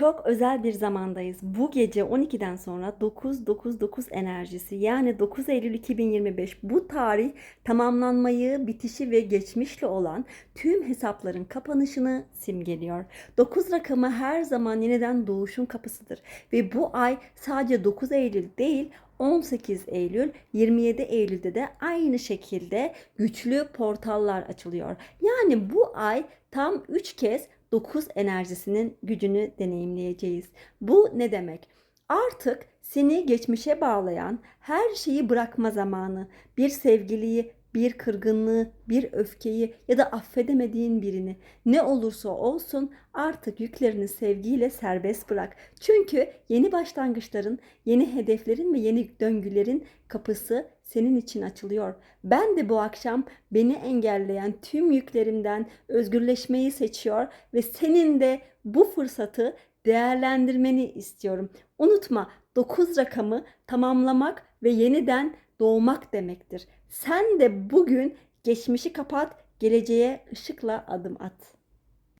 Çok özel bir zamandayız. Bu gece 12'den sonra 999 enerjisi yani 9 Eylül 2025 bu tarih tamamlanmayı, bitişi ve geçmişle olan tüm hesapların kapanışını simgeliyor. 9 rakamı her zaman yeniden doğuşun kapısıdır ve bu ay sadece 9 Eylül değil 18 Eylül, 27 Eylül'de de aynı şekilde güçlü portallar açılıyor. Yani bu ay tam 3 kez 9 enerjisinin gücünü deneyimleyeceğiz. Bu ne demek? Artık seni geçmişe bağlayan her şeyi bırakma zamanı. Bir sevgiliyi, bir kırgınlığı, bir öfkeyi ya da affedemediğin birini ne olursa olsun artık yüklerini sevgiyle serbest bırak. Çünkü yeni başlangıçların, yeni hedeflerin ve yeni döngülerin kapısı senin için açılıyor. Ben de bu akşam beni engelleyen tüm yüklerimden özgürleşmeyi seçiyor ve senin de bu fırsatı değerlendirmeni istiyorum. Unutma 9 rakamı tamamlamak ve yeniden doğmak demektir. Sen de bugün geçmişi kapat, geleceğe ışıkla adım at.